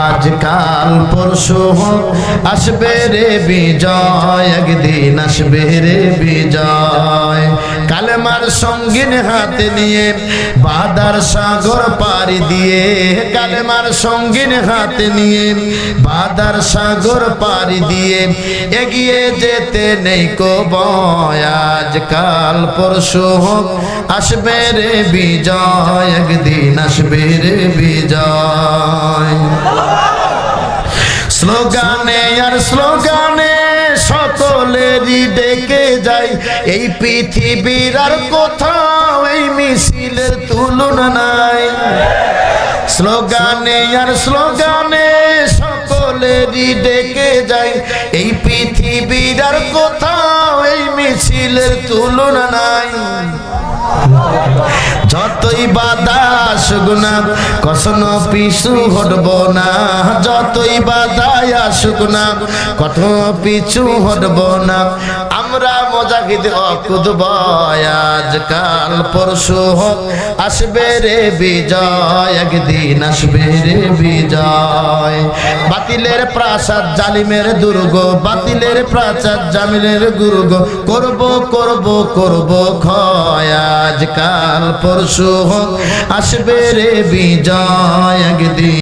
আজকাল পরশু হোক আসবে রে বিজয়, একদিন আসবে রে বিজয়। কালেমার সঙ্গিন হাতে নিয়ে, বাদার সাগর পাড়ি দিয়ে, কালেমার সঙ্গিন হাতে নিয়ে, বাদার সাগর পাড়ি দিয়ে, এগিয়ে যেতে নেই কো বয় আজকাল পরশু আসবে রে বিজয়, একদিন আসবে রে বিজয়। স্লোগানে আর স্লোগানে সকলেরই ডেকে যাই এই পৃথিবীর আর কোথাও এই মিছিলের তুলনা নাই। স্লোগানে আর স্লোগানে সকলেরই ডেকে যাই এই পৃথিবীর আর কোথাও এই মিছিলের তুলনা নাই। যতই বাধা আসুক না কখনো পিছু হটব না যতই বাধা আসুক না কখনো পিছু হটব না আমরা মজাকিদ অকুদ আজকাল পরশু হোক আসবে রে বিজয়, একদিন আসবে রে বিজয়। বাতিলের প্রাসাদ জালিমের দুর্গ, বাতিলের প্রাসাদ জামিলের দুর্গ, করব করব করব ক্ষয়, আজকাল পরশু হোক আসবে রে বিজয়, একদিন